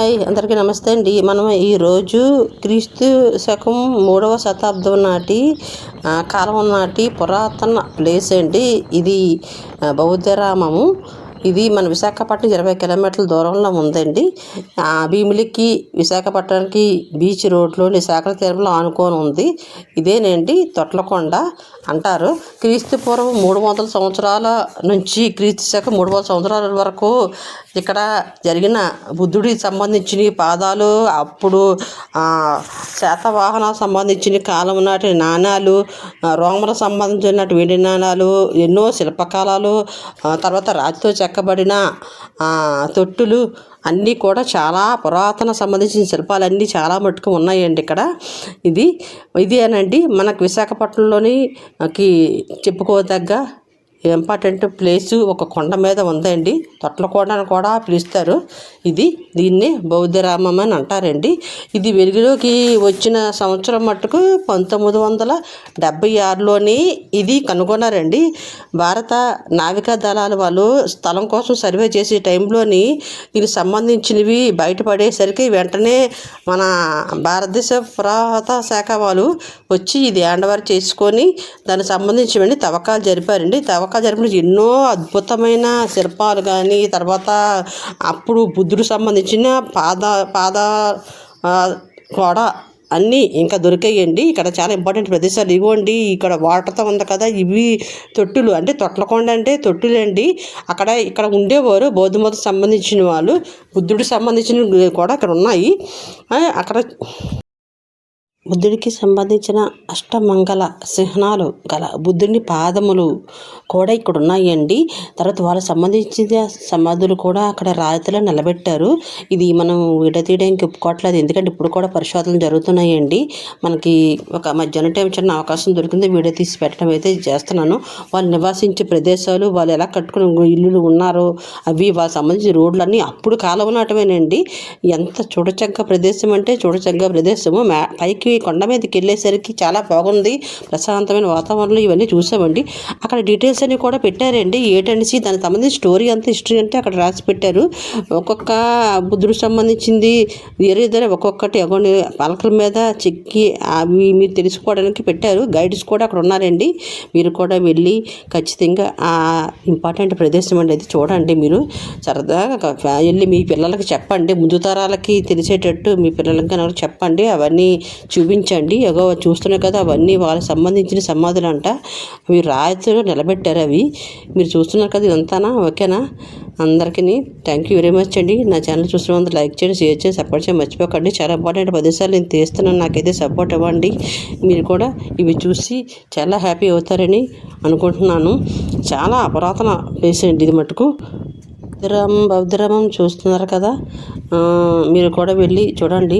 Hi అందరికీ నమస్తే అండి. మనం ఈరోజు క్రీస్తు శకం మూడవ శతాబ్దం నాటి కాలం నాటి పురాతన ప్లేస్ అండి. ఇది బౌద్ధరామము. ఇది మన విశాఖపట్నం ఇరవై కిలోమీటర్ల దూరంలో ఉందండి. ఆ, భీమిలికి విశాఖపట్నానికి బీచ్ రోడ్లోని విశాఖల తీరంలో ఆనుకొని ఉంది. ఇదేనండి తొట్లకొండ అంటారు. క్రీస్తు పూర్వం మూడు వందల సంవత్సరాల నుంచి క్రీస్తు శకం మూడు వందల సంవత్సరాల వరకు ఇక్కడ జరిగిన బుద్ధుడికి సంబంధించిన పాదాలు అప్పుడు శాతవాహన సంబంధించిన కాలం నాటి నాణాలు రోమలకు సంబంధించిన వెండి నాణాలు ఎన్నో శిల్పకళలు తర్వాత రాతితో చెక్కబడిన తొట్టులు అన్నీ కూడా చాలా పురాతన సంబంధించిన శిల్పాలన్నీ చాలా మట్టుకు ఉన్నాయండి ఇక్కడ. ఇది ఇదేనండి మనకు విశాఖపట్నంలోని కి చెప్పుకోదగ్గ ఇంపార్టెంట్ ప్లేసు ఒక కొండ మీద ఉందండి. తొట్లకోట అని కూడా పిలుస్తారు. ఇది దీన్ని బౌద్ధరామం అని అంటారండి. ఇది వెలుగులోకి వచ్చిన సంవత్సరం మట్టుకు పంతొమ్మిది వందల డెబ్బై ఆరులోని ఇది కనుగొన్నారండి. భారత నావికా దళాల వాళ్ళు స్థలం కోసం సర్వే చేసే టైంలోని దీనికి సంబంధించినవి బయటపడేసరికి వెంటనే మన భారతదేశ పురాత శాఖ వాళ్ళు వచ్చి ఇది హ్యాండ్ చేసుకొని దానికి సంబంధించినవన్నీ తవ్వకాలు జరిపారండి. తవ్వకాలు జరిపిన ఎన్నో అద్భుతమైన శిల్పాలు కానీ తర్వాత అప్పుడు బుద్ధుడు సంబంధించిన పాద పాద కూడా అన్నీ ఇంకా దొరికాయండి. ఇక్కడ చాలా ఇంపార్టెంట్ ప్రదేశాలు ఇవ్వండి. ఇక్కడ వాటర్తో ఉంది కదా ఇవి తొట్టులు. అంటే తొట్లకొండ అంటే తొట్టులండి. అక్కడ ఇక్కడ ఉండేవారు బౌద్ధమతకు సంబంధించిన వాళ్ళు. బుద్ధుడికి సంబంధించినవి కూడా ఇక్కడ ఉన్నాయి. అక్కడ బుద్ధుడికి సంబంధించిన అష్టమంగళ చిహ్నాలు గల బుద్ధుని పాదములు కూడా ఇక్కడ ఉన్నాయండి తర్వాత వాళ్ళకి సంబంధించిన సమాధులు కూడా అక్కడ రాతిలో నిలబెట్టారు. ఇది మనం విడతీయడానికి ఒప్పుకోవట్లేదు. ఎందుకంటే ఇప్పుడు కూడా పరిశోధనలు జరుగుతున్నాయండి. మనకి ఒక మధ్యాహ్నం టైం చిన్న అవకాశం దొరికింది. వీడియో తీసి పెట్టడం అయితే చేస్తున్నాను. వాళ్ళు నివాసించే ప్రదేశాలు వాళ్ళు ఎలా కట్టుకుని ఇల్లులు ఉన్నారో అవి వాళ్ళకి సంబంధించిన రోడ్లన్నీ అప్పుడు కాలం నాటమేనండి ఎంత చూడచక్క ప్రదేశం అంటే చూడచక్క ప్రదేశము. మే పైకి కొండ మీదకి వెళ్ళేసరికి చాలా బాగుంది. ప్రశాంతమైన వాతావరణంలో ఇవన్నీ చూసామండి అక్కడ డీటెయిల్స్ అన్ని కూడా పెట్టారండి. ఏటనేసి దానికి సంబంధించి స్టోరీ అంతా హిస్టరీ అంటే అక్కడ రాసి పెట్టారు. ఒక్కొక్క బుద్ధుడికి సంబంధించింది వేరే ఇద్దరు ఒక్కొక్కటి అగోని పలకల మీద చెక్కి అవి మీరు తెలుసుకోవడానికి పెట్టారు. గైడ్స్ కూడా అక్కడ ఉన్నారండి. మీరు కూడా వెళ్ళి ఖచ్చితంగా ఆ ఇంపార్టెంట్ ప్రదేశం అండి అది చూడండి మీరు. సరదాగా వెళ్ళి మీ పిల్లలకి చెప్పండి. ముందు తరాలకి తెలిసేటట్టు మీ పిల్లలకి చెప్పండి. అవన్నీ చూపించండి. ఎగో చూస్తున్నారు కదా అవన్నీ వాళ్ళకి సంబంధించిన సమాధులు అంట అవి రాయితో నిలబెట్టారు అవి. మీరు చూస్తున్నారు కదా ఇదంతానా? ఓకేనా? అందరికీ థ్యాంక్ యూ వెరీ మచ్ అండి. నా ఛానల్ చూసిన లైక్ చేయండి షేర్ చేయండి సపోర్ట్ చేయండి. మర్చిపోకండి. చాలా ఇంపార్టెంట్ ప్రదేశాలు నేను తీస్తున్నాను. నాకైతే సపోర్ట్ ఇవ్వండి. మీరు కూడా ఇవి చూసి చాలా హ్యాపీ అవుతారని అనుకుంటున్నాను. చాలా పురాతన ప్లేస్ అండి ఇది మటుకు. బౌద్ధరామం బౌద్ధరామం చూస్తున్నారు కదా. మీరు కూడా వెళ్ళి చూడండి.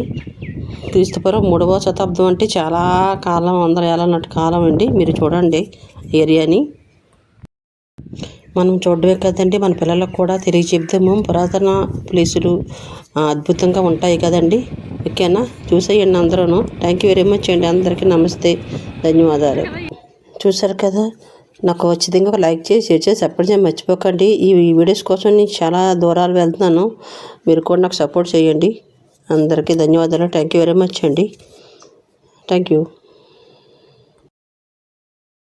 క్రీస్తుపురం మూడవ శతాబ్దం అంటే చాలా కాలం వందల ఏళ్ళ నాటి కాలం అండి. మీరు చూడండి ఏరియాని మనం చూడడమే కదండి మన పిల్లలకు కూడా తెలియచెప్తాము పురాతన ప్లేసులు అద్భుతంగా ఉంటాయి కదండి. ఓకేనా? చూసేయండి అందరూ థ్యాంక్ యూ వెరీ మచ్ అండి. అందరికీ నమస్తే. ధన్యవాదాలు. చూసారు కదా? నాకు ఖచ్చితంగా ఒక లైక్ చేసి షేర్ చేసి సపోర్ట్ చేసి మర్చిపోకండి. ఈ వీడియోస్ కోసం నేను చాలా దూరాలు వెళ్తున్నాను. మీరు కూడా నాకు సపోర్ట్ చేయండి. అందరికీ ధన్యవాదాలు. థ్యాంక్ యూ వెరీ మచ్ అండి. Thank you